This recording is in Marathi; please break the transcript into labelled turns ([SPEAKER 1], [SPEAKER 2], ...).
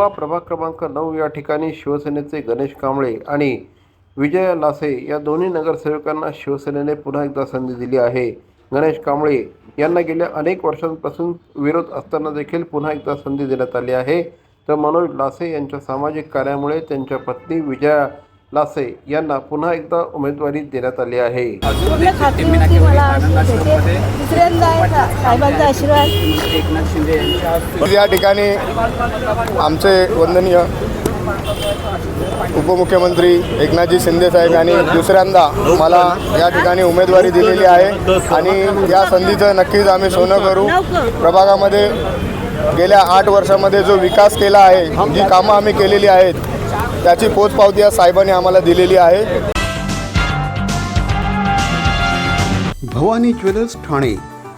[SPEAKER 1] कळवा प्रभाग क्रमांक नऊ या ठिकाणी शिवसेनेचे गणेश कांबळे आणि विजय लासे या दोन्ही नगरसेवकांना शिवसेनेने पुन्हा एकदा संधी दिली आहे. गणेश कांबळे यांना गेल्या अनेक वर्षांपासून विरोध असताना देखील पुन्हा एकदा संधी देण्यात आली आहे. तर मनोज लासे यांच्या सामाजिक कार्यामुळे त्यांच्या पत्नी विजया लासे यांना पुन्हा एकदा उमेदवारी देण्यात आली आहे.
[SPEAKER 2] साहेबांचा आशीर्वाद.
[SPEAKER 3] या ठिकाणी आमचे वंदनीय उपमुख्यमंत्री एकनाथजी शिंदे साहेब यांनी दुसऱ्यांदा मला या ठिकाणी उमेदवारी दिलेली आहे आणि या संधीचं नक्कीच आम्ही सोनं करू. प्रभागामध्ये गेल्या आठ वर्षामध्ये जो विकास केला आहे जी कामं आम्ही केलेली आहेत त्याची पोचपावती या साहेबांनी आम्हाला दिलेली आहे.
[SPEAKER 4] भवानी ज्वेलर्स ठाणे.